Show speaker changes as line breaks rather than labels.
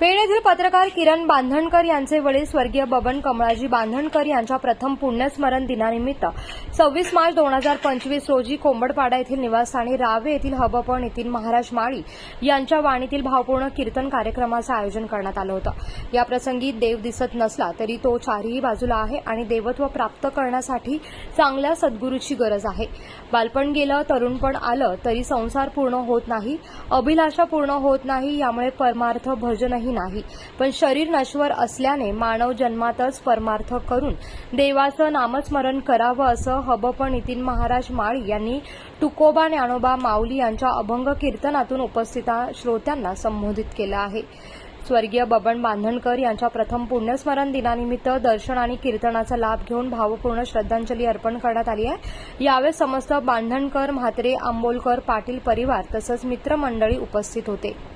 पेण येथील पत्रकार किरण बांधणकर यांचे वडील स्वर्गीय बबन कमळाजी बांधणकर यांच्या प्रथम पुण्यस्मरण दिनानिमित्त सव्वीस मार्च दोन हजार पंचवीस रोजी कोंबडपाडा येथील निवासस्थानी रावे येथील हबप नितीन महाराज माळी यांच्या वाणीतील भावपूर्ण कीर्तन कार्यक्रमाचं आयोजन करण्यात आलं होतं. याप्रसंगी देव दिसत नसला तरी तो चारही बाजूला आहे आणि देवत्व प्राप्त करण्यासाठी चांगल्या सद्गुरूची गरज आहे. बालपण गेलं तरुणपण आलं तरी संसार पूर्ण होत नाही अभिलाषा पूर्ण होत नाही यामुळे परमार्थ भजनही नाही. पण शरीर नश्वर असल्याने मानव जन्मातच परमार्थ करून देवाचं नामस्मरण करावं असं हबप नितीन महाराज माळी यांनी तुकोबा ज्ञानोबा माऊली यांच्या अभंग कीर्तनातून उपस्थित श्रोत्यांना संबोधित केलं आहे. स्वर्गीय बबन बांधणकर यांच्या प्रथम पुण्यस्मरण दिनानिमित्त दर्शन आणि कीर्तनाचा लाभ घेऊन भावपूर्ण श्रद्धांजली अर्पण करण्यात आली आहे. यावेळी समस्त बांधणकर म्हात्रे आंबोलकर पाटील परिवार तसंच मित्रमंडळी उपस्थित होते.